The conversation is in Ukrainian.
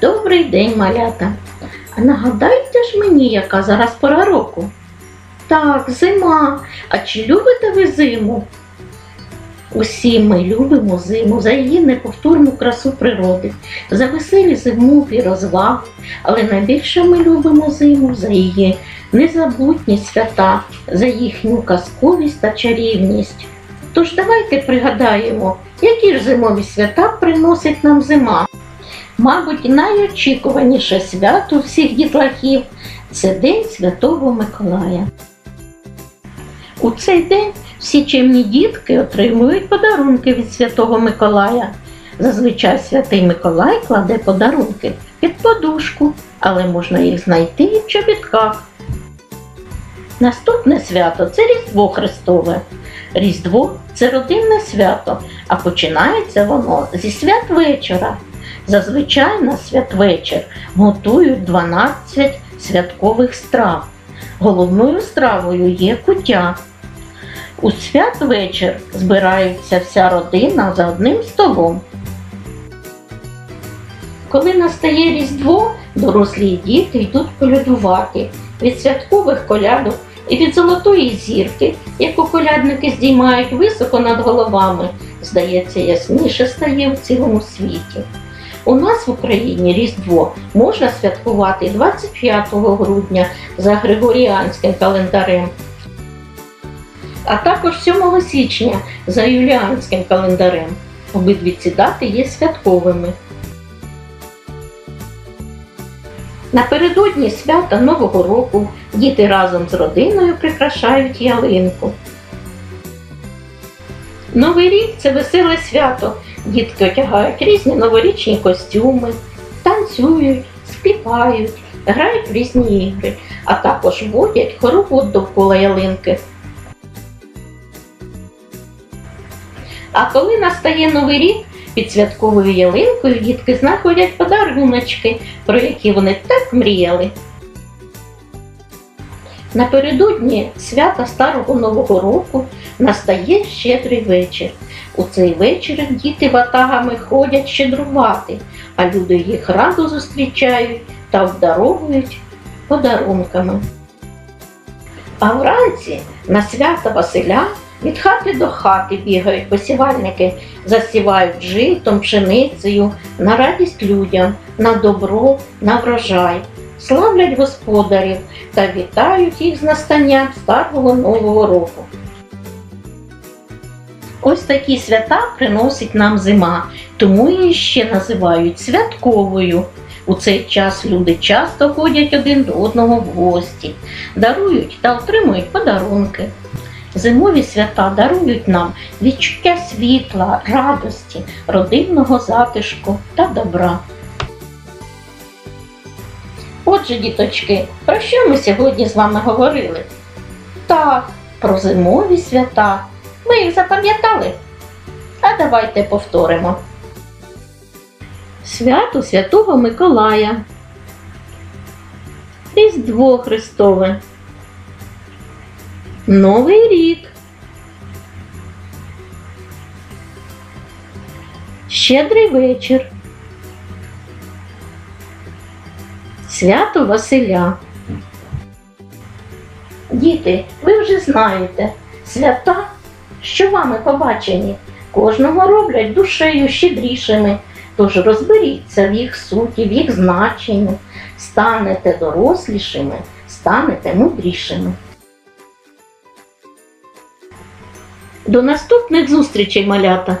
Добрий день, малята. А нагадайте ж мені, яка зараз пора року? Так, зима. А чи любите ви зиму? Усі ми любимо зиму за її неповторну красу природи, за веселі зимові розваги, але найбільше ми любимо зиму за її незабутні свята, за їхню казковість та чарівність. Тож давайте пригадаємо, які ж зимові свята приносить нам зима. Мабуть, найочікуваніше свято всіх дітлахів це День Святого Миколая. У цей день всі чимні дітки отримують подарунки від Святого Миколая. Зазвичай святий Миколай кладе подарунки під подушку, але можна їх знайти і в чобітках. Наступне свято це Різдво Христове. Різдво це родинне свято, а починається воно зі святвечора. Зазвичай на святвечір готують 12 святкових страв. Головною стравою є куття. У святвечір збирається вся родина за одним столом. Коли настає Різдво, дорослі і діти йдуть колядувати від святкових колядок і від золотої зірки, яку колядники здіймають високо над головами, здається, ясніше стає в цілому світі. У нас в Україні Різдво можна святкувати 25 грудня за Григоріанським календарем, а також 7 січня за юліанським календарем. Обидві ці дати є святковими. Напередодні свята Нового року діти разом з родиною прикрашають ялинку. Новий рік це веселе свято. Дітки одягають різні новорічні костюми, танцюють, співають, грають в різні ігри, а також водять хоровод довкола ялинки. А коли настає новий рік, під святковою ялинкою дітки знаходять подаруночки, про які вони так мріяли. Напередодні свята Старого Нового року настає щедрий вечір. У цей вечір діти ватагами ходять щедрувати, а люди їх радо зустрічають та обдаровують подарунками. А вранці на свята Василя від хати до хати бігають посівальники, засівають житом, пшеницею на радість людям, на добро, на врожай, славлять господарів та вітають їх з настанням старого нового року. Ось такі свята приносить нам зима, тому її ще називають святковою. У цей час люди часто ходять один до одного в гості, дарують та отримують подарунки. Зимові свята дарують нам відчуття світла, радості, родинного затишку та добра. Отже, діточки, про що ми сьогодні з вами говорили? Так, про зимові свята. Ви їх запам'ятали? А давайте повторимо. Свято Святого Миколая. Різдво Христове. Новий рік. Щедрий вечір. Свято Василя. Діти, ви вже знаєте, свята, що вами побачені, кожного роблять душею щедрішими. Тож розберіться в їх суті, в їх значенні, станете дорослішими, станете мудрішими. До наступних зустрічей, малята!